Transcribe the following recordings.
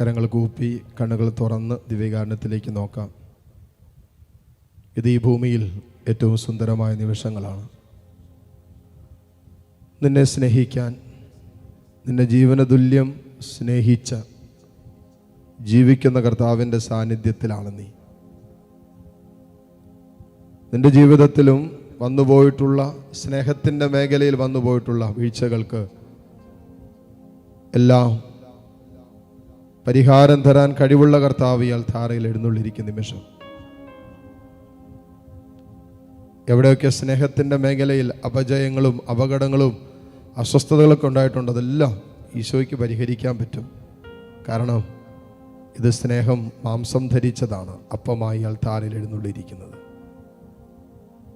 കരങ്ങൾ കൂപ്പി കണ്ണുകൾ തുറന്ന് ദിവ്യകാരണത്തിലേക്ക് നോക്കാം. ഇത് ഈ ഭൂമിയിൽ ഏറ്റവും സുന്ദരമായ നിമിഷങ്ങളാണ്. നിന്നെ സ്നേഹിക്കാൻ നിന്നെ ജീവനതുല്യം സ്നേഹിച്ച ജീവിക്കുന്ന കർത്താവിന്റെ സാന്നിധ്യത്തിലാണ് നീ. നിന്റെ ജീവിതത്തിലും വന്നുപോയിട്ടുള്ള സ്നേഹത്തിന്റെ മേഖലയിൽ വന്നുപോയിട്ടുള്ള വീഴ്ചകൾക്ക് എല്ലാം പരിഹാരം തരാൻ കഴിവുള്ള കർത്താവ് ഇയാൾ ധാരയിൽ എഴുന്നള്ളിരിക്കുന്ന നിമിഷം. എവിടെയൊക്കെ സ്നേഹത്തിന്റെ മേഖലയിൽ അപജയങ്ങളും അപകടങ്ങളും അസ്വസ്ഥതകളൊക്കെ ഉണ്ടായിട്ടുണ്ട് അതെല്ലാം ഈശോയ്ക്ക് പരിഹരിക്കാൻ പറ്റും. കാരണം ഇത് സ്നേഹം മാംസം ധരിച്ചതാണ് അപ്പമായി അയാൾ താരയിൽ എഴുന്നള്ളിയിരിക്കുന്നത്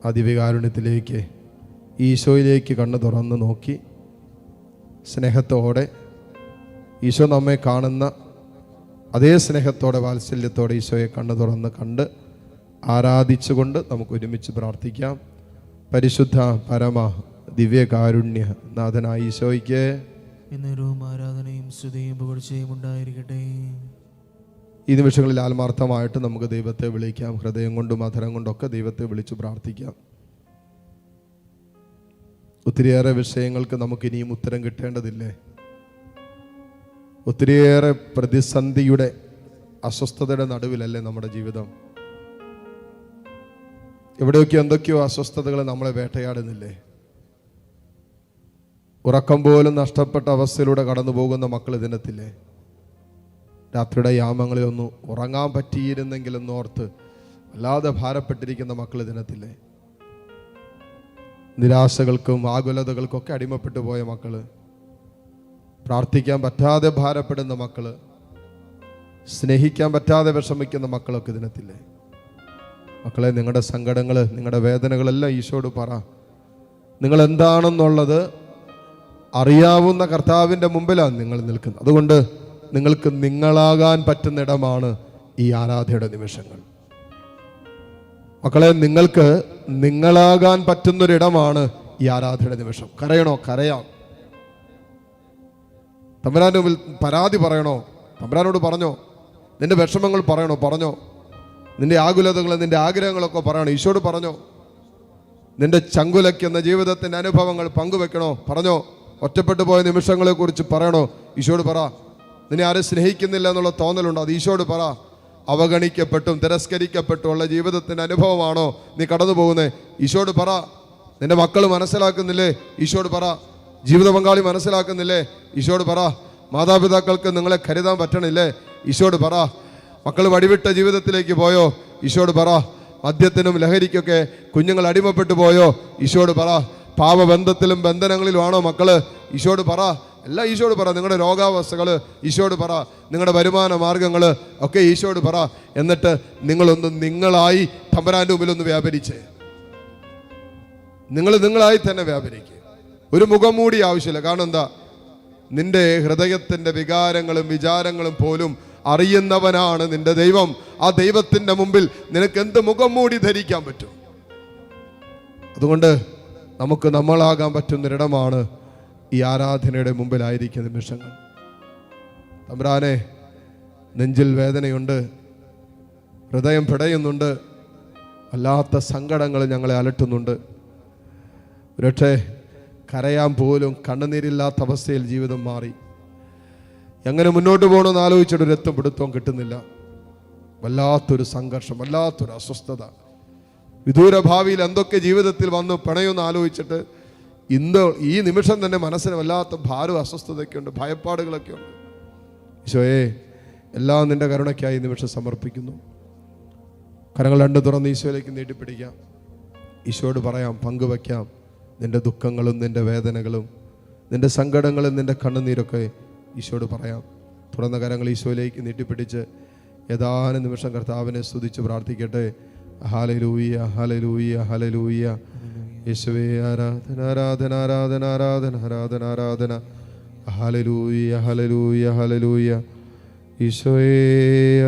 അതിവികാരുണ്യത്തിലേക്ക് ഈശോയിലേക്ക് കണ്ണ് തുറന്ന് നോക്കി സ്നേഹത്തോടെ ഈശോ നമ്മെ കാണുന്ന അതേ സ്നേഹത്തോടെ വാത്സല്യത്തോടെ ഈശോയെ കണ്ണു തുറന്ന് കണ്ട് ആരാധിച്ചുകൊണ്ട് നമുക്ക് ഒരുമിച്ച് പ്രാർത്ഥിക്കാം. പരിശുദ്ധ പരമ ദിവ്യകാരുണ്യ നാഥനായ ഈശോയ്ക്ക് എന്നേരവും ആരാധനയും സ്തുതിയും പുകഴ്ചയും ഉണ്ടായിരിക്കട്ടെ. ഈ നിമിഷങ്ങളിൽ ആത്മാർത്ഥമായിട്ട് നമുക്ക് ദൈവത്തെ വിളിക്കാം. ഹൃദയം കൊണ്ടും അധരം കൊണ്ടൊക്കെ ദൈവത്തെ വിളിച്ചു പ്രാർത്ഥിക്കാം. ഒത്തിരിയേറെ വിഷയങ്ങൾക്ക് നമുക്കിനിയും ഉത്തരം കിട്ടേണ്ടതില്ലേ? ഒത്തിരിയേറെ പ്രതിസന്ധിയുടെ അസ്വസ്ഥതയുടെ നടുവിലല്ലേ നമ്മുടെ ജീവിതം? എവിടെയൊക്കെ എന്തൊക്കെയോ അസ്വസ്ഥതകൾ നമ്മളെ വേട്ടയാടുന്നില്ലേ? ഉറക്കം പോലും നഷ്ടപ്പെട്ട അവസ്ഥയിലൂടെ കടന്നു പോകുന്ന മക്കൾ ദിനത്തില്ലേ? രാത്രിയുടെ യാമങ്ങളിൽ ഒന്ന് ഉറങ്ങാൻ പറ്റിയിരുന്നെങ്കിലെന്ന് ഓർത്ത് വല്ലാതെ ഭാരപ്പെട്ടിരിക്കുന്ന മക്കൾ ദിനത്തില്ലേ? നിരാശകൾക്കും ആകുലതകൾക്കൊക്കെ അടിമപ്പെട്ടു പോയ മക്കൾ പ്രാർത്ഥിക്കാൻ പറ്റാതെ ഭാരപ്പെടുന്ന മക്കൾ സ്നേഹിക്കാൻ പറ്റാതെ വിഷമിക്കുന്ന മക്കളൊക്കെ ഇതിനത്തില്ലേ മക്കളെ നിങ്ങളുടെ സങ്കടങ്ങൾ നിങ്ങളുടെ വേദനകളെല്ലാം ഈശോട് പറ. നിങ്ങൾ എന്താണെന്നുള്ളത് അറിയാവുന്ന കർത്താവിന്റെ മുമ്പിലാണ് നിങ്ങൾ നിൽക്കുന്നത്. അതുകൊണ്ട് നിങ്ങൾക്ക് നിങ്ങളാകാൻ പറ്റുന്നിടമാണ് ഈ ആരാധയുടെ നിമിഷങ്ങൾ. മക്കളെ നിങ്ങൾക്ക് നിങ്ങളാകാൻ പറ്റുന്നൊരിടമാണ് ഈ ആരാധയുടെ നിമിഷം. കരയണോ? കരയാം. തമ്പുരാന്റെ മുമ്പിൽ പരാതി പറയണോ? തമ്പുരാനോട് പറഞ്ഞോ? നിന്റെ വിഷമങ്ങൾ പറയണോ? പറഞ്ഞോ. നിന്റെ ആകുലതകൾ നിന്റെ ആഗ്രഹങ്ങളൊക്കെ പറയണോ? ഈശോട് പറഞ്ഞോ. നിന്റെ ചങ്കുലയ്ക്കുന്ന ജീവിതത്തിന്റെ അനുഭവങ്ങൾ പങ്കുവെക്കണോ? പറഞ്ഞോ. ഒറ്റപ്പെട്ടു പോയ നിമിഷങ്ങളെക്കുറിച്ച് പറയണോ? ഈശോട് പറ. നിന്നെ ആരും സ്നേഹിക്കുന്നില്ല എന്നുള്ള തോന്നലുണ്ടോ? അത് ഈശോട് പറ. അവഗണിക്കപ്പെട്ടും തിരസ്കരിക്കപ്പെട്ടുള്ള ജീവിതത്തിന്റെ അനുഭവമാണോ നീ കടന്നു പോകുന്നത് ഈശോട് പറ. നിന്റെ മക്കൾ മനസ്സിലാക്കുന്നില്ലേ? ഈശോട് പറ. ജീവിത പങ്കാളി മനസ്സിലാക്കുന്നില്ലേ? ഈശോട് പറ മാതാപിതാക്കൾക്ക് നിങ്ങളെ കരുതാൻ പറ്റണില്ലേ? ഈശോട് പറ മക്കൾ വടിവിട്ട ജീവിതത്തിലേക്ക് പോയോ? ഈശോട് പറ മദ്യത്തിനും ലഹരിക്കൊക്കെ കുഞ്ഞുങ്ങൾ അടിമപ്പെട്ടു പോയോ? ഈശോട് പറ പാപബന്ധത്തിലും ബന്ധനങ്ങളിലുമാണോ മക്കൾ? ഈശോട് പറ എല്ലാം ഈശോട് പറ നിങ്ങളുടെ രോഗാവസ്ഥകൾ ഈശോട് പറ നിങ്ങളുടെ വരുമാന മാർഗങ്ങൾ ഒക്കെ ഈശോട് പറ. എന്നിട്ട് നിങ്ങളൊന്ന് നിങ്ങളായി തമ്പരാന്റെ മുമ്പിലൊന്ന് വ്യാപരിച്ചേ. നിങ്ങൾ നിങ്ങളായി തന്നെ വ്യാപരിക്കുക ഒരു മുഖം മൂടി ആവശ്യമില്ല. കാരണം എന്താ? നിന്റെ ഹൃദയത്തിന്റെ വികാരങ്ങളും വിചാരങ്ങളും പോലും അറിയുന്നവനാണ് നിന്റെ ദൈവം. ആ ദൈവത്തിന്റെ മുമ്പിൽ നിനക്ക് എന്ത് മുഖം മൂടി ധരിക്കാൻ പറ്റും? അതുകൊണ്ട് നമുക്ക് നമ്മളാകാൻ പറ്റുന്നൊരിടമാണ് ഈ ആരാധനയുടെ മുമ്പിലായിരിക്കുന്ന നിമിഷങ്ങൾ. തമ്പ്രാനെ നെഞ്ചിൽ വേദനയുണ്ട് ഹൃദയം പിടയുന്നുണ്ട് വല്ലാത്ത സങ്കടങ്ങൾ ഞങ്ങളെ അലട്ടുന്നുണ്ട്. ഒരുപക്ഷെ കരയാൻ പോലും കണ്ണുനീരില്ലാത്ത അവസ്ഥയിൽ ജീവിതം മാറി. എങ്ങനെ മുന്നോട്ട് പോകണമെന്ന് ആലോചിച്ചിട്ട് ഒരു എത്തും പിടുത്തവും കിട്ടുന്നില്ല. വല്ലാത്തൊരു സംഘർഷം വല്ലാത്തൊരു അസ്വസ്ഥത. വിദൂര ഭാവിയിൽ എന്തൊക്കെ ജീവിതത്തിൽ വന്നു പിണയൊന്ന് ആലോചിച്ചിട്ട് ഇന്ന് ഈ നിമിഷം തന്നെ മനസ്സിന് വല്ലാത്ത ഭാരവും അസ്വസ്ഥതയൊക്കെയുണ്ട് ഭയപ്പാടുകളൊക്കെ ഉണ്ട്. ഈശോയെ എല്ലാം നിന്റെ കരുണയ്ക്കായി ഈ നിമിഷം സമർപ്പിക്കുന്നു. കരങ്ങൾ രണ്ട് തുറന്ന് ഈശോയിലേക്ക് നീട്ടിപ്പിടിക്കാം. ഈശോയോട് പറയാം പങ്കുവയ്ക്കാം. നിന്റെ ദുഃഖങ്ങളും നിന്റെ വേദനകളും നിന്റെ സങ്കടങ്ങളും നിന്റെ കണ്ണുനീരൊക്കെ ഈശോട് പറയാം. തുറന്ന കരങ്ങൾ ഈശോയിലേക്ക് നീട്ടിപ്പിടിച്ച് ഏതാനും നിമിഷം കർത്താവിനെ സ്തുതിച്ച് പ്രാർത്ഥിക്കട്ടെ. ഹാലലൂയ ഹലലൂയ ഹലലൂയ യേശുവേ ആരാധന ആരാധന ആരാധന ആരാധന ആരാധന ആരാധന. ഹലലൂയ ഹലലൂയ ഹലലൂയ ഈശോയെ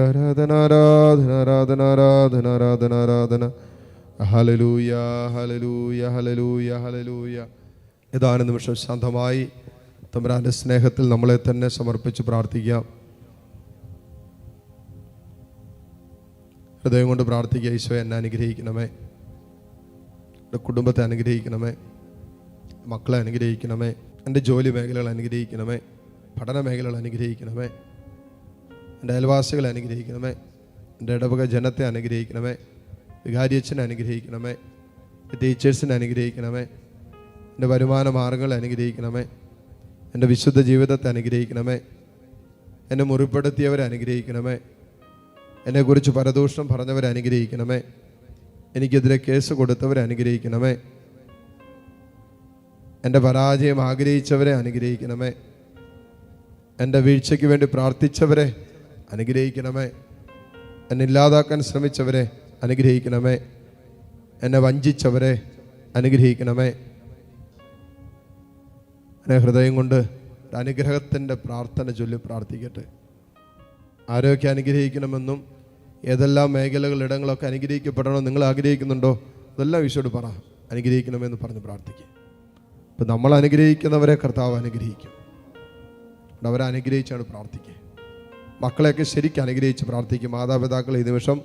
ആരാധന ആരാധന ആരാധന ആരാധന ആരാധന ആരാധന. ഹലലൂയ ഹലലൂയ ഹലലൂയ ഹലലൂയ ഏതാനും നിമിഷം ശാന്തമായി തമ്പുരാന്റെ സ്നേഹത്തിൽ നമ്മളെ തന്നെ സമർപ്പിച്ച് പ്രാർത്ഥിക്കാം. ഹൃദയം കൊണ്ട് പ്രാർത്ഥിക്കുക ഈശോ എന്നെ അനുഗ്രഹിക്കണമേ. എന്റെ കുടുംബത്തെ അനുഗ്രഹിക്കണമേ. മക്കളെ അനുഗ്രഹിക്കണമേ. എന്റെ ജോലി മേഖലകൾ അനുഗ്രഹിക്കണമേ. പഠന മേഖലകൾ അനുഗ്രഹിക്കണമേ. എന്റെ അയൽവാസികളെ അനുഗ്രഹിക്കണമേ. എന്റെ ഇടവക ജനത്തെ അനുഗ്രഹിക്കണമേ. വികാരിയച്ഛനെ അനുഗ്രഹിക്കണമേ ടീച്ചേഴ്സിനെ അനുഗ്രഹിക്കണമേ എന്റെ വരുമാന മാർഗങ്ങളെ അനുഗ്രഹിക്കണമേ. എന്റെ വിശുദ്ധ ജീവിതത്തെ അനുഗ്രഹിക്കണമേ. എന്നെ മുറിപ്പെടുത്തിയവരെ അനുഗ്രഹിക്കണമേ എന്നെക്കുറിച്ച് പരദൂഷണം പറഞ്ഞവരെ അനുഗ്രഹിക്കണമേ എനിക്കെതിരെ കേസ് കൊടുത്തവരെ അനുഗ്രഹിക്കണമേ എന്റെ പരാജയം ആഗ്രഹിച്ചവരെ അനുഗ്രഹിക്കണമേ. എന്റെ വീഴ്ചയ്ക്ക് വേണ്ടി പ്രാർത്ഥിച്ചവരെ അനുഗ്രഹിക്കണമേ. എന്നെ ഇല്ലാതാക്കാൻ ശ്രമിച്ചവരെ അനുഗ്രഹിക്കണമേ. എന്നെ വഞ്ചിച്ചവരെ അനുഗ്രഹിക്കണമേ. എന്നെ ഹൃദയം കൊണ്ട് അനുഗ്രഹത്തിന്റെ പ്രാർത്ഥന ചൊല്ലി പ്രാർത്ഥിക്കട്ടെ. ആരോഗ്യം അനുഗ്രഹിക്കണമെന്നും ഏതെല്ലാം മേഖലകൾ ഇടങ്ങളൊക്കെ അനുഗ്രഹിക്കപ്പെടണമെന്ന് നിങ്ങൾ ആഗ്രഹിക്കുന്നുണ്ടോ? അതെല്ലാം ഈശോട് പറ. അനുഗ്രഹിക്കണമെന്ന് പറഞ്ഞ് പ്രാർത്ഥിക്കുക ഇപ്പം നമ്മൾ അനുഗ്രഹിക്കുന്നവരെ കർത്താവ് അനുഗ്രഹിക്കും. അവരെ അനുഗ്രഹിച്ചാണ് പ്രാർത്ഥിക്കുക മക്കളെയൊക്കെ ശരിക്കും അനുഗ്രഹിച്ച് പ്രാർത്ഥിക്കും. മാതാപിതാക്കൾ ഈ നിമിഷം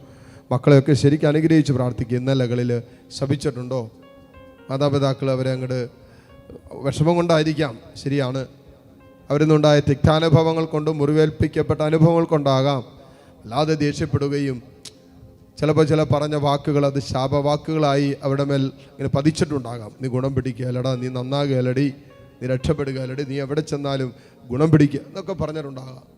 മക്കളെയൊക്കെ ശരിക്കും അനുഗ്രഹിച്ച് പ്രാർത്ഥിക്കുക. ഇന്നലകളിൽ ശപിച്ചിട്ടുണ്ടോ? മാതാപിതാക്കൾ അവരെ അങ്ങോട്ട് വിഷമം കൊണ്ടായിരിക്കാം. ശരിയാണ്. അവരിൽ നിന്നുണ്ടായ തിക്താനുഭവങ്ങൾ കൊണ്ടും മുറിവേൽപ്പിക്കപ്പെട്ട അനുഭവങ്ങൾ കൊണ്ടാകാം. അല്ലാതെ ദേഷ്യപ്പെടുകയും ചിലപ്പോൾ ചില പറഞ്ഞ വാക്കുകൾ അത് ശാപവാക്കുകളായി അവിടെ മേൽ ഇങ്ങനെ പതിച്ചിട്ടുണ്ടാകാം. നീ ഗുണം പിടിക്കുകയല്ലടാ നീ നന്നാകുകയല്ലടി നീ രക്ഷപ്പെടുകയല്ലടി നീ എവിടെ ചെന്നാലും ഗുണം പിടിക്കുക എന്നൊക്കെ പറഞ്ഞിട്ടുണ്ടാകാം.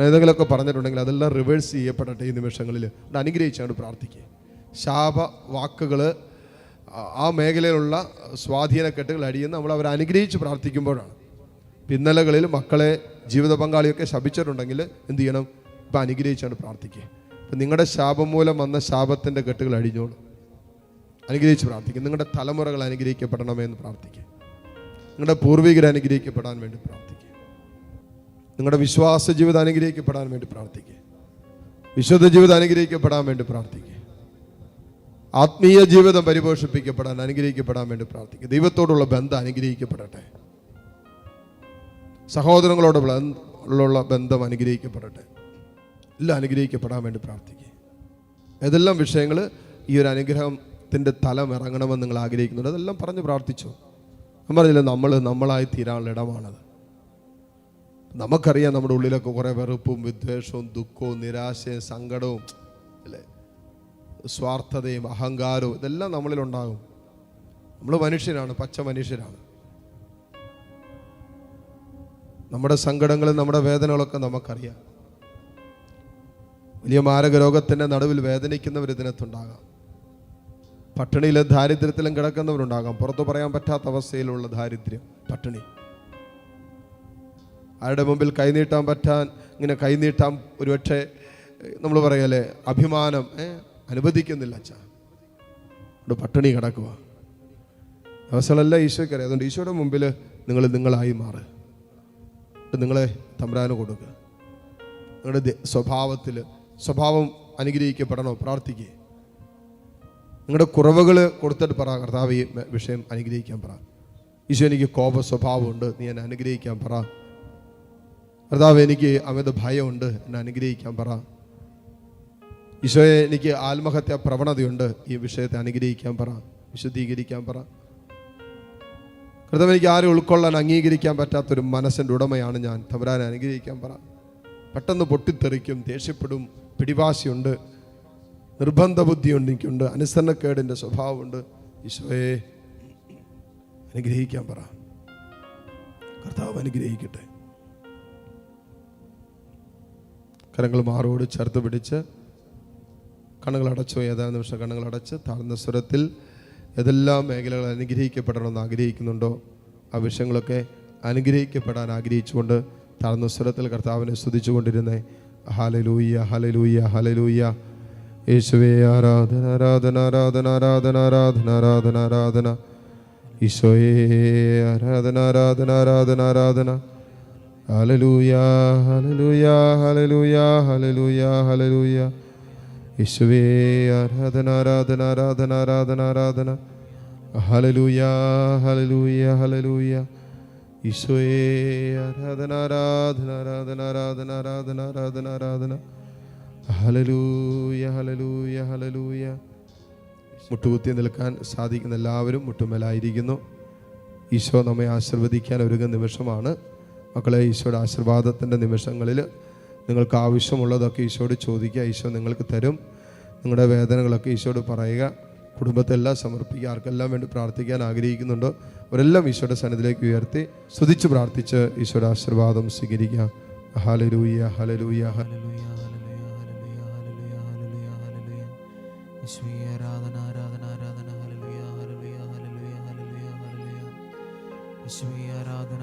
ഏതെങ്കിലുമൊക്കെ പറഞ്ഞിട്ടുണ്ടെങ്കിൽ അതെല്ലാം റിവേഴ്സ് ചെയ്യപ്പെടട്ടെ ഈ നിമിഷങ്ങളിൽ. അനുഗ്രഹിച്ചാണ് പ്രാർത്ഥിക്കുക ശാപ വാക്കുകൾ ആ മേഖലയിലുള്ള സ്വാധീനക്കെട്ടുകൾ അടിയുന്ന നമ്മൾ അവരെ അനുഗ്രഹിച്ച് പ്രാർത്ഥിക്കുമ്പോഴാണ്. പിന്നലകളിൽ മക്കളെ ജീവിത പങ്കാളിയൊക്കെ ശപിച്ചിട്ടുണ്ടെങ്കിൽ എന്ത് ചെയ്യണം? ഇപ്പം അനുഗ്രഹിച്ചാണ് പ്രാർത്ഥിക്കുക അപ്പം നിങ്ങളുടെ ശാപം മൂലം വന്ന ശാപത്തിന്റെ കെട്ടുകൾ അഴിഞ്ഞോളും അനുഗ്രഹിച്ച് പ്രാർത്ഥിക്കും. നിങ്ങളുടെ തലമുറകൾ അനുഗ്രഹിക്കപ്പെടണമേ എന്ന് പ്രാർത്ഥിക്കുക നിങ്ങളുടെ പൂർവികർ അനുഗ്രഹിക്കപ്പെടാൻ വേണ്ടി പ്രാർത്ഥിക്കുക നിങ്ങളുടെ വിശ്വാസ ജീവിതം അനുഗ്രഹിക്കപ്പെടാൻ വേണ്ടി പ്രാർത്ഥിക്കുക. വിശുദ്ധ ജീവിതം അനുഗ്രഹിക്കപ്പെടാൻ വേണ്ടി പ്രാർത്ഥിക്കുക. ആത്മീയ ജീവിതം പരിപോഷിപ്പിക്കപ്പെടാൻ അനുഗ്രഹിക്കപ്പെടാൻ വേണ്ടി പ്രാർത്ഥിക്കുക. ദൈവത്തോടുള്ള ബന്ധം അനുഗ്രഹിക്കപ്പെടട്ടെ. സഹോദരങ്ങളോടുള്ള ബന്ധം അനുഗ്രഹിക്കപ്പെടട്ടെ. എല്ലാം അനുഗ്രഹിക്കപ്പെടാൻ വേണ്ടി പ്രാർത്ഥിക്കുക. ഏതെല്ലാം വിഷയങ്ങൾ ഈ ഒരു അനുഗ്രഹത്തിന്റെ തലം ഇറങ്ങണമെന്ന് നിങ്ങൾ ആഗ്രഹിക്കുന്നുണ്ട് അതെല്ലാം പറഞ്ഞ് പ്രാർത്ഥിച്ചു. ഞാൻ പറഞ്ഞില്ല നമ്മൾ നമ്മളായി തീരാനുള്ള ഇടമാണത്. നമുക്കറിയാം നമ്മുടെ ഉള്ളിലൊക്കെ കുറേ വെറുപ്പും വിദ്വേഷവും ദുഃഖവും നിരാശയും സങ്കടവും അല്ലേ? സ്വാർത്ഥതയും അഹങ്കാരവും ഇതെല്ലാം നമ്മളിലുണ്ടാകും നമ്മൾ മനുഷ്യരാണ് പച്ച മനുഷ്യരാണ്. നമ്മുടെ സങ്കടങ്ങളും നമ്മുടെ വേദനകളൊക്കെ നമുക്കറിയാം. വലിയ മാരക രോഗത്തിന്റെ നടുവിൽ വേദനിക്കുന്നവർ ഇതിനകത്തുണ്ടാകാം. പട്ടിണിയിലും ദാരിദ്ര്യത്തിലും കിടക്കുന്നവരുണ്ടാകാം. പുറത്തു പറയാൻ പറ്റാത്ത അവസ്ഥയിലുള്ള ദാരിദ്ര്യം പട്ടിണി. ആരുടെ മുമ്പിൽ കൈനീട്ടാൻ പറ്റാൻ ഇങ്ങനെ കൈനീട്ടാൻ ഒരുപക്ഷെ നമ്മൾ പറയല്ലേ അഭിമാനം അനുവദിക്കുന്നില്ല അച്ഛാ. അവിടെ പട്ടിണി കിടക്കുക അവസരമല്ല ഈശോയ്ക്ക് അറിയാം. അതുകൊണ്ട് ഈശോയുടെ മുമ്പിൽ നിങ്ങൾ നിങ്ങളായി മാറ്. നിങ്ങളെ തമ്പ്രാന് കൊടുക്കുക നിങ്ങളുടെ സ്വഭാവത്തിൽ സ്വഭാവം അനുഗ്രഹിക്കപ്പെടണോ? പ്രാർത്ഥിക്കുക നിങ്ങളുടെ കുറവുകൾ കൊടുത്തിട്ട് പറ കർത്താവ് ഈ വിഷയം അനുഗ്രഹിക്കാൻ പറ. ഈശോ എനിക്ക് കോപ സ്വഭാവമുണ്ട് നീ എന്നെ അനുഗ്രഹിക്കാൻ പറ. കർത്താവ് എനിക്ക് അമിത ഭയമുണ്ട്. എന്നെ അനുഗ്രഹിക്കാൻ പറ. ഈശോയെ എനിക്ക് ആത്മഹത്യാ പ്രവണതയുണ്ട്. ഈ വിഷയത്തെ അനുഗ്രഹിക്കാൻ പറ. വിശദീകരിക്കാൻ പറ. കർത്താവ് എനിക്ക് ആരും ഉൾക്കൊള്ളാൻ അംഗീകരിക്കാൻ പറ്റാത്തൊരു മനസ്സിന്റെ ഉടമയാണ് ഞാൻ. തമ്പുരാനെ അനുഗ്രഹിക്കാൻ പറ. പെട്ടെന്ന് പൊട്ടിത്തെറിക്കും ദേഷ്യപ്പെടും പിടിവാശിയുണ്ട് നിർബന്ധ ബുദ്ധിയുണ്ട് എനിക്കുണ്ട്. അനുസരണക്കേടിന്റെ സ്വഭാവമുണ്ട്. ഈശോയെ അനുഗ്രഹിക്കാൻ പറ. കർത്താവ് അനുഗ്രഹിക്കട്ടെ. കരങ്ങൾ മാറോട് ചേർത്ത് പിടിച്ച് കണ്ണുകൾ അടച്ചു ഏതാനും നിമിഷം കണ്ണുകൾ അടച്ച് താഴ്ന്ന സ്വരത്തിൽ ഏതെല്ലാം മേഖലകൾ അനുഗ്രഹിക്കപ്പെടണമെന്ന് ആഗ്രഹിക്കുന്നുണ്ടോ? ആ വിഷയങ്ങളൊക്കെ അനുഗ്രഹിക്കപ്പെടാൻ ആഗ്രഹിച്ചുകൊണ്ട് താഴ്ന്ന സ്വരത്തിൽ കർത്താവിനെ സ്തുതിച്ചുകൊണ്ടിരുന്നേ. ഹലലൂയ്യ ഹലലൂയ്യ ഹലലൂയ്യ യേശുവേ ആരാധന ആരാധന ആരാധന ആരാധന ആരാധന ആരാധന ആരാധന. ഈശോയേ ആരാധന ആരാധന ആരാധന ആരാധന. യേശുവേ ആരാധന ആരാധന ആരാധന ആരാധന ആരാധന. ആരാധന ആരാധന ആരാധന ആരാധന ആരാധന ആരാധന ആരാധന. മുട്ടുകുത്തി നിൽക്കാൻ സാധിക്കുന്ന എല്ലാവരും മുട്ടുമേലായിരിക്കുന്നു. ഈശോ നമ്മെ ആശീർവദിക്കാൻ ഒരുങ്ങുന്ന നിമിഷമാണ്. മക്കളെ ഈശോയുടെ ആശീർവാദത്തിന്റെ നിമിഷങ്ങളിൽ നിങ്ങൾക്ക് ആവശ്യമുള്ളതൊക്കെ ഈശോയോട് ചോദിക്കുക ഈശോ നിങ്ങൾക്ക് തരും നിങ്ങളുടെ വേദനകളൊക്കെ ഈശോയോട് പറയുക കുടുംബത്തെല്ലാം സമർപ്പിക്കുക ആർക്കെല്ലാം വേണ്ടി പ്രാർത്ഥിക്കാൻ ആഗ്രഹിക്കുന്നുണ്ടോ അവരെല്ലാം ഈശോയുടെ സന്നിധിയിലേക്ക് ഉയർത്തി സ്തുതിച്ച് പ്രാർത്ഥിച്ച് ഈശോയുടെ ആശീർവാദം സ്വീകരിക്കുക ഹലലൂയ ഹലലൂയ ഹലലൂയ ആരാധന ആരാധന ആരാധന ഹല്ലേലൂയ, ഹല്ലേലൂയ, ഹല്ലേലൂയ. യേശുവേ, ആരാധന